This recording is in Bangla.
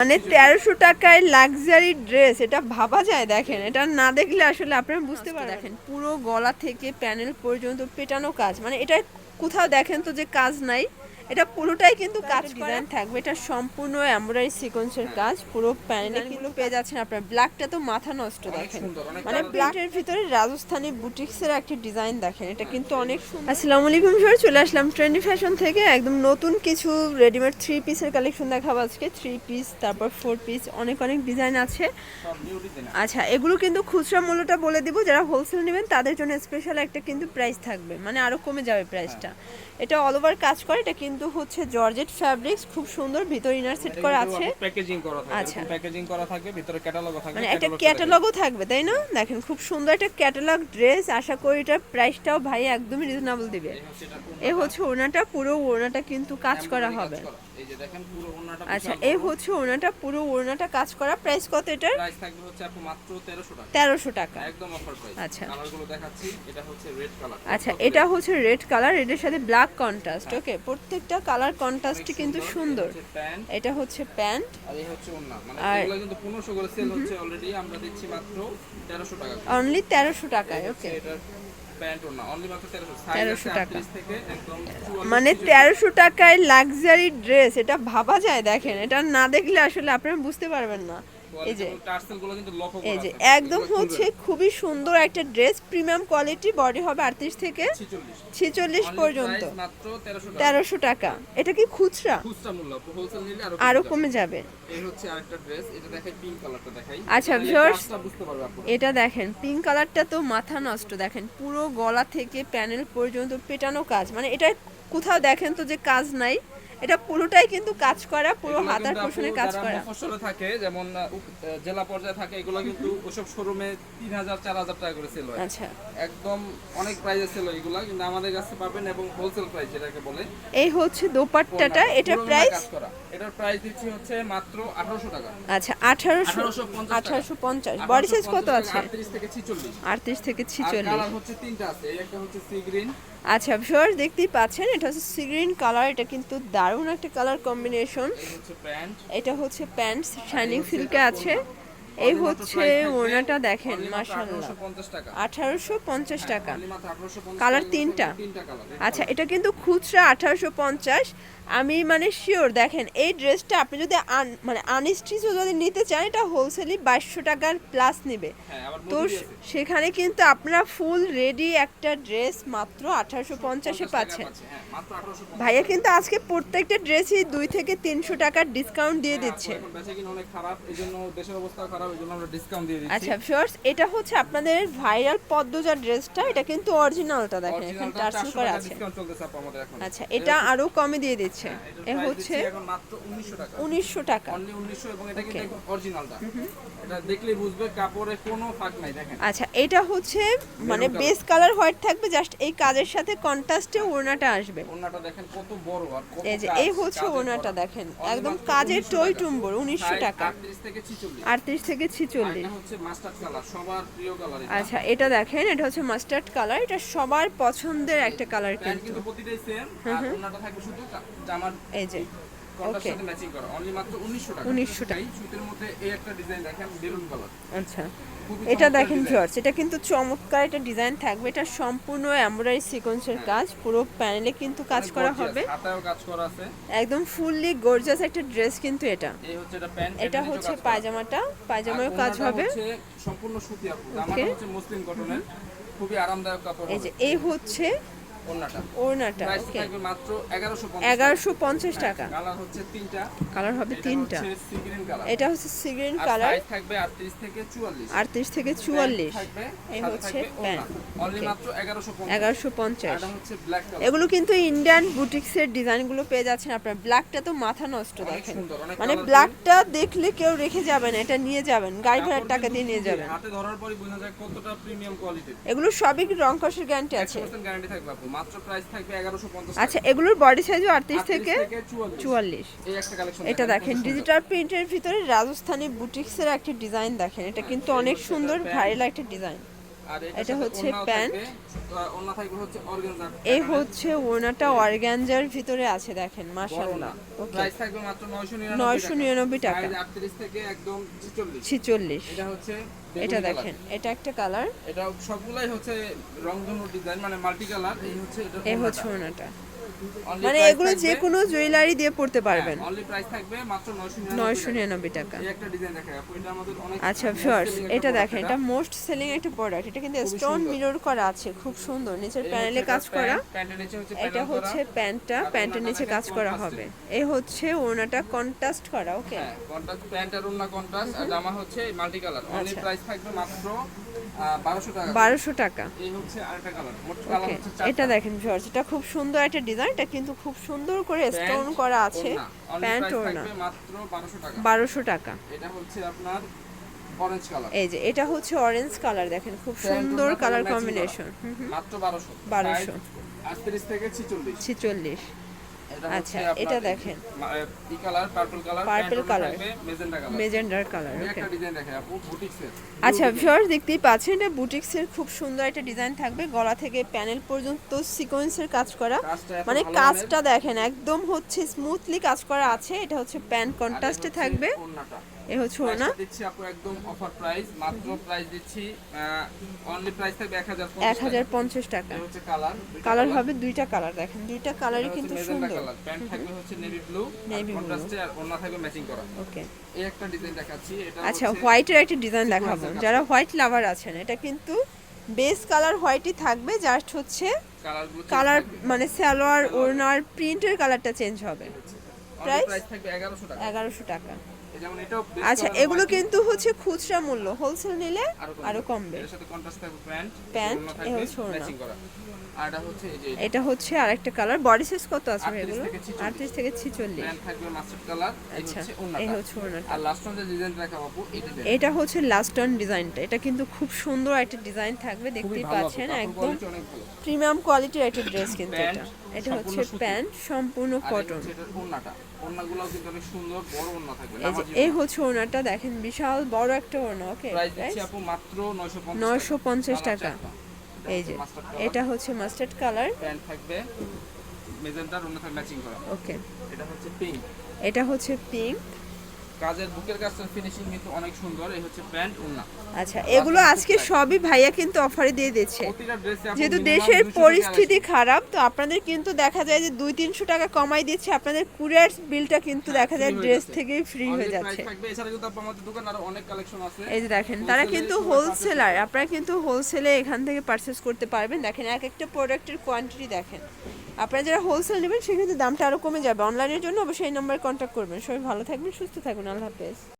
মানে তেরোশো টাকায় লাক্সারি ড্রেস এটা ভাবা যায় দেখেন এটা না দেখলে আসলে আপনারা বুঝতে পারেন দেখেন পুরো গলা থেকে প্যানেল পর্যন্ত পেটানো কাজ মানে এটা কোথাও দেখেন তো যে কাজ নাই এটা পুরোটাই কিন্তু কাজ ডিজাইন থাকবে এটা সম্পূর্ণ এমব্রয়ডারি সিকোয়েন্সের কাজ পুরো প্যানেলে কিন্তু পেয়ে যাচ্ছেন আপনার। ব্ল্যাকটা তো মাথা নষ্ট দেখেন। মানে ব্ল্যাকের ভিতরে রাজস্থানি বুটিক্সের একটা ডিজাইন দেখেন এটা কিন্তু অনেক সুন্দর। আসসালামু আলাইকুম স্যার চলে আসলাম ট্রেন্ডি ফ্যাশন থেকে। একদম নতুন কিছু রেডিমেড থ্রি পিসের কালেকশন দেখাবো আজকে। থ্রি পিস তারপর ফোর পিস অনেক অনেক ডিজাইন আছে। আচ্ছা এগুলো কিন্তু খুচরা মূল্যটা বলে দিব। যারা হোলসেল নেবেন তাদের জন্য স্পেশাল একটা কিন্তু প্রাইস থাকবে। মানে আরও কমে যাবে প্রাইসটা এটা অল ওভার কাজ করে এটা কিন্তু হচ্ছে জর্জেট ফ্যাব্রিক্স খুব সুন্দর ভিতর ইনার সেট করা আছে। প্যাকেজিং করা থাকে আচ্ছা। প্যাকেজিং করা থাকবে ভিতরে ক্যাটালগও থাকবে মানে একটা ক্যাটালগও থাকবে তাই না? দেখেন খুব সুন্দর একটা ক্যাটালগ ড্রেস আশা করি এটার প্রাইসটাও ভাই একদমই রিজনেবল দিবে। এটা এ হচ্ছে ওনাটা পুরো ওনাটা কিন্তু কাজ করা হবে। এই যে দেখেন পুরো আচ্ছা এই হচ্ছে ওনাটা পুরো ওনাটা কাজ করা প্রাইস কত এটার? প্রাইস থাকবে হচ্ছে আপু মাত্র 1300 টাকা। তেরোশো টাকা। একদম অফার প্রাইস আচ্ছা। কালারগুলো দেখাচ্ছি এটা হচ্ছে রেড কালার আচ্ছা এটা হচ্ছে রেড কালার রেডের সাথে ব্ল্যাক কন্ট্রাস্ট ওকে প্রত্যেকটা কালার কন্ট্রাস্টই কিন্তু সুন্দর এটা হচ্ছে প্যান্ট আর এই হচ্ছে ওন্না মানে এগুলো কিন্তু 1500 করে সেল হচ্ছে অলরেডি আমরা দিচ্ছি মাত্র 1300 টাকা অনলি তেরোশো টাকায় ওকে এটার প্যান্ট ওন্না অনলি মাত্র 1300 সাইজ 1300 আছে টাকা। 38 থেকে একদম 44 মানে তেরোশো টাকায় লাক্সারি ড্রেস এটা ভাবা যায় দেখেন এটা না দেখলে আসলে আপনারা বুঝতে পারবেন না। এই যে এই যে একদম হচ্ছে খুবই সুন্দর একটা ড্রেস প্রিমিয়াম কোয়ালিটি বডি হবে আটত্রিশ থেকে 46 ছেচল্লিশ পর্যন্ত। 1300 টাকা। তেরোশো টাকা। এটা কি খুচরা? খুচরা মূল্য হোলসেল নিলে আরও কমে যাবে। যাবে এই হচ্ছে আরেকটা ড্রেস এটা দেখাই পিঙ্ক কালারটা দেখাই। আচ্ছা, পারবে এটা দেখেন পিঙ্ক কালারটা তো মাথা নষ্ট দেখেন পুরো গলা থেকে প্যানেল পর্যন্ত পেটানো কাজ। মানে এটা কোথাও দেখেন তো যে কাজ নাই। এটা পুরোটাই কিন্তু কাজ করা পুরো হাতার পোষণে কাজ করা। মফস্বলে থাকে যেমন জেলা পর্যায়ে থাকে এগুলো কিন্তু ওসব শোরুমে তিন হাজার চার হাজার টাকা করে সেল হয়। আচ্ছা। একদম অনেক প্রাইসে সেল হয় এগুলো কিন্তু আমাদের কাছে পাবেন এবং হোলসেল প্রাইস যেটাকে বলে এই হচ্ছে দোপাট্টাটা এটা প্রাইস এটার প্রাইস দিচ্ছি হচ্ছে মাত্র আঠারোশো টাকা। আচ্ছা আঠারোশো 1850 আঠারোশো পঞ্চাশ। বডি সাইজ কত আছে? আটত্রিশ থেকে ছিচল্লিশ। আটত্রিশ থেকে আর ছিচল্লিশ। কালার হচ্ছে তিনটা আছে একটা হচ্ছে সি গ্রিন আচ্ছা ভিউয়ার্স দেখতেই পাচ্ছেন এটা হচ্ছে সি গ্রিন কালার এটা কিন্তু দারুণ একটা কালার কম্বিনেশন এই হচ্ছে প্যান্ট এটা হচ্ছে প্যান্টস শাইনিং সিল্কে আছে। এই হচ্ছে ওড়নাটা দেখেন মাশাআল্লাহ। 1850 টাকা। আঠারোশো পঞ্চাশ টাকা। 1850 কালার তিনটা? তিনটা আচ্ছা এটা কিন্তু খুচরা আঠারোশো পঞ্চাশ। আমি মানে শিওর দেখেন এই ড্রেসটা আপনি যদি মানে আনস্টিচও যদি নিতে চান এটা হোলসেলই বাইশশো টাকার প্লাস নেবে। হ্যাঁ তো সেখানে কিন্তু আপনারা ফুল রেডি একটা ড্রেস মাত্র আঠারোশো পঞ্চাশে পাচ্ছেন। হ্যাঁ মাত্র 1850 ভাইয়া কিন্তু আজকে প্রত্যেকটা ড্রেসই দুই থেকে তিনশো টাকার ডিসকাউন্ট দিয়ে দিচ্ছে। দিয়ে দিচ্ছি। আচ্ছা ফিওর্স এটা হচ্ছে আপনাদের ভাইরাল পদ্মজা ড্রেসটা এটা কিন্তু অরিজিনালটা দেখেন এখানে টার্সেল করা আছে। আচ্ছা এটা আরও কমে দিয়ে দিচ্ছে। এ হচ্ছে এখন মাত্র 1900 টাকা। উনিশশো টাকা। অনলি 1900 এবং এটা কিন্তু অরিজিনালটা এটা দেখলেই বুঝবে কাপড়ে কোনো ফাঁক নাই দেখেন। আচ্ছা এটা হচ্ছে মানে বেস কালার হোয়াইট থাকবে জাস্ট এই কাজের সাথে কন্ট্রাস্টে ওড়নাটা আসবে। ওন্নাটা দেখেন কত বড় আর কত এই যে এই হচ্ছে ওড়নাটা দেখেন একদম কাজের 1900 টই টুম্বর উনিশশো Size টাকা। 38 থেকে 46 আটত্রিশ থেকে আর ছিচল্লিশ এটা হচ্ছে মাস্টার্ড কালার সবার প্রিয় কালার এটা। আচ্ছা এটা দেখেন এটা হচ্ছে মাস্টার্ড কালার এটা সবার পছন্দের একটা কালার কিন্তু। প্রতিটাই সেম আর ওন্নাটা থাকবে শুধু এই যে ওকে 1900 টাকা। 1900 টাকা। এই সুতির মধ্যে এই একটা ডিজাইন দেখেন বেলুন কালার আচ্ছা। এটা দেখেন design। এটা কিন্তু চমৎকার একটা ডিজাইন থাকবে। এটা সম্পূর্ণ এমব্রয়ডারি সিকোয়েন্সের কাজ পুরো প্যানেলে কিন্তু কাজ করা হবে। একদম ফুললি গর্জাস একটা ড্রেস কিন্তু এটা। এটা হচ্ছে পায়জামাটা। পায়জামাও কাজ হবে। সম্পূর্ণ সুতি আপু হচ্ছে মুসলিম কটনের। খুবই আরামদায়ক কাপড় এই যে এই হচ্ছে ওড়নাটা। ওকে মাত্র 1150 এগারোশো পঞ্চাশ টাকা। কালার হচ্ছে তিনটা। কালার হবে তিনটা। এটা হচ্ছে সি গ্রিন কালার এটা হচ্ছে সিগ্রিন আর কালার সাইজ থাকবে 38 থেকে 44 আটত্রিশ থেকে চুয়াল্লিশ। থাকবে এই হচ্ছে থাকবে প্যান্ট অনলি মাত্র 1150 এগারোশো পঞ্চাশ। এটা হচ্ছে ব্ল্যাক কালার এগুলো কিন্তু ইন্ডিয়ান বুটিক্সের ডিজাইনগুলো পেয়ে যাচ্ছেন আপনার। ব্ল্যাকটা তো মাথা নষ্ট দেখেন। মানে ব্ল্যাকটা দেখলে কেউ রেখে যাবেন এটা নিয়ে যাবেন। গাড়ি ভাড়ার টাকা দিয়ে নিয়ে যাবেন। হাতে ধরার পরই বোঝা যায় কতটা প্রিমিয়াম কোয়ালিটির এগুলো সবই রং কষের গ্যারান্টি আছে। 100% গ্যারান্টি থাকবে আপু মাত্র প্রাইস থাকবে 1150 আচ্ছা এগুলোর বডি সাইজও আটত্রিশ 38 থেকে 44 চুয়াল্লিশ। এই একটা কালেকশন এটা দেখেন ডিজিটাল প্রিন্টের ভিতরে রাজস্থানি বুটিক্সের একটা ডিজাইন দেখেন। এটা কিন্তু অনেক সুন্দর ভাইরাল একটা ডিজাইন এটা হচ্ছে প্যান্ট। এই হচ্ছে ওনাটা অর্গ্যানজার ভিতরে আছে দেখেন মাশাআল্লাহ। প্রাইস থাকবে মাত্র 999 নয়শো নিরানব্বই টাকা। সাইজ 38 থেকে একদম 46 এটা হচ্ছে এটা দেখেন এটা একটা কালার। এটা সবগুলাই হচ্ছে রংধনু ডিজাইন মানে মাল্টি কালার এই হচ্ছে এটা এই হচ্ছে ওনাটা মানে এগুলো যে কোনো জুয়েলারি দিয়ে পড়তে পারবেন। হ্যাঁ, থাকবে মাত্র 999 নয়শো টাকা। এই একটা ডিজাইন আপু অনেক আচ্ছা ফার্স্ট এটা দেখেন এটা মোস্ট সেলিং একটা প্রোডাক্ট এটা কিন্তু স্টোন। মিরর করা আছে খুব সুন্দর। নিচের প্যানেলে কাজ করা। এটা হচ্ছে প্যান্টটা প্যান্টের নিচে কাজ করা হবে। এ। এই হচ্ছে ওনাটা কন্ট্রাস্ট করা ওকে কন্ট্রাস্ট প্যান্ট আর ওড়না কন্ট্রাস্ট আর জামা হচ্ছে মাল্টি কালার অনলি। প্রাইস থাকবে মাত্র বারোশো টাকা। বারোশো টাকা। এই হচ্ছে আরেকটা কালার মোট কালার ওকে হচ্ছে এটা দেখেন জর্জ এটা খুব সুন্দর একটা ডিজাইন এটা কিন্তু খুব সুন্দর করে স্টোন করা আছে। প্যান্ট ওর না মাত্র বারোশো টাকা। বারোশো টাকা। এটা হচ্ছে আপনার অরেঞ্জ কালার এই যে এটা হচ্ছে অরেঞ্জ কালার দেখেন খুব সুন্দর কালার কম্বিনেশন মাত্র বারোশো। 1200 আটত্রিশ থেকে ছিচল্লিশ। ছিচল্লিশ। আচ্ছা, এটা দেখেন। ই কালার পার্পল কালার মেজেন্ডার কালার একটা ডিজাইন দেখে আপু বুটিক্সের আচ্ছা ভিউয়ার দেখতেই পাচ্ছেন এটা বুটিক্সের খুব সুন্দর একটা ডিজাইন থাকবে। গলা থেকে প্যানেল পর্যন্ত সিকোয়েন্সের কাজ করা। মানে কাজটা দেখেন একদম হচ্ছে স্মুথলি কাজ করা আছে। এটা হচ্ছে প্যান্ট কন্ট্রাস্টে থাকবে। এ হচ্ছে ওনা দিচ্ছি আপু একদম অফার প্রাইস মাত্র প্রাইস দিচ্ছি অনলি প্রাইস থাকবে 1050 এক হাজার পঞ্চাশ টাকা। হচ্ছে কালার কালার হবে দুইটা কালার দেখেন। দুইটা কালারই কিন্তু সুন্দর। প্যান্ট থাকবে হচ্ছে নেভি ব্লু blue। কন্ট্রাস্টে আর থাকবে ম্যাচিং করা। ওকে এই একটা ডিজাইন দেখাচ্ছি এটা আচ্ছা হোয়াইটের একটা ডিজাইন দেখাবো। যারা হোয়াইট লাভার আছেন এটা কিন্তু বেস কালার হোয়াইটই থাকবে জাস্ট হচ্ছে কালার মানে সালোয়ার ওড়নার প্রিন্টের কালারটা চেঞ্জ হবে। প্রাইস থাকবে 1100 টাকা। এগারোশো টাকা। এই আচ্ছা এগুলো কিন্তু হচ্ছে খুচরা মূল্য। হোলসেল নিলে আরও কমবে এর সাথে কন্ট্রাস্ট থাকবে প্যান্ট Pant, এ হচ্ছে ম্যাচিং করা। আর এটা হচ্ছে এই যে এটা। হচ্ছে আরেকটা কালার বডি সাইজ কত আছে 38 এগুলো? থেকে 46 আটত্রিশ থেকে ছিচল্লিশ। প্যান্ট থাকবে মাস্টার্ড কালার এই আচ্ছা এই হচ্ছে আর লাস্ট যে ডিজাইন এই ডিজাইন এটা হচ্ছে লাস্ট অন ডিজাইনটা এটা কিন্তু খুব সুন্দর একটা ডিজাইন থাকবে দেখতেই পাচ্ছেন একদম প্রিমিয়াম কোয়ালিটির একটা ড্রেস কিন্তু এটা। এটা হচ্ছে প্যান্ট সম্পূর্ণ কটন। হচ্ছে এটার ওড়নাটা। ওড়নাগুলোও কিন্তু অনেক সুন্দর বড় ওড়না থাকবে এই হচ্ছে ওড়নাটা দেখেন বিশাল বড় একটা ওড়না ওকে? প্রাইস দিচ্ছি আপু মাত্র 950 950 টাকা। এই যে এটা হচ্ছে মাস্টার্ড কালার প্যান্ট থাকবে মেজেন্টার ওড়না থাকবে ম্যাচিং করা। ওকে। এটা হচ্ছে পিঙ্ক এটা হচ্ছে পিঙ্ক কাজের বুকের কাজটার ফিনিশিং কিন্তু অনেক সুন্দর। এই হচ্ছে প্যান্ট ওড়না আচ্ছা এগুলো আজকে সবই ভাইয়া কিন্তু অফারে দিয়ে দিচ্ছে। যেহেতু দেশের পরিস্থিতি খারাপ তো আপনাদের কিন্তু দেখা যায় যে দুই তিনশো টাকা কমাই দিচ্ছে। আপনাদের কুরিয়ার বিলটা কিন্তু দেখা যায় ড্রেস। থেকেই ফ্রি হয়ে যাচ্ছে। এই যে দেখেন তারা কিন্তু হোলসেলার আপনারা কিন্তু হোলসেলে এখান থেকে পারচেস করতে পারবেন। দেখেন এক একটা প্রোডাক্টের কোয়ান্টিটি দেখেন। আপনারা যারা হোলসেল নেবেন, সেক্ষেত্রে দামটা আরও কমে যাবে। অনলাইনের জন্য অবশ্যই এই নাম্বারে কন্ট্যাক্ট করবেন। সবাই ভালো থাকবেন, সুস্থ থাকবেন। আল্লাহ হাফেজ।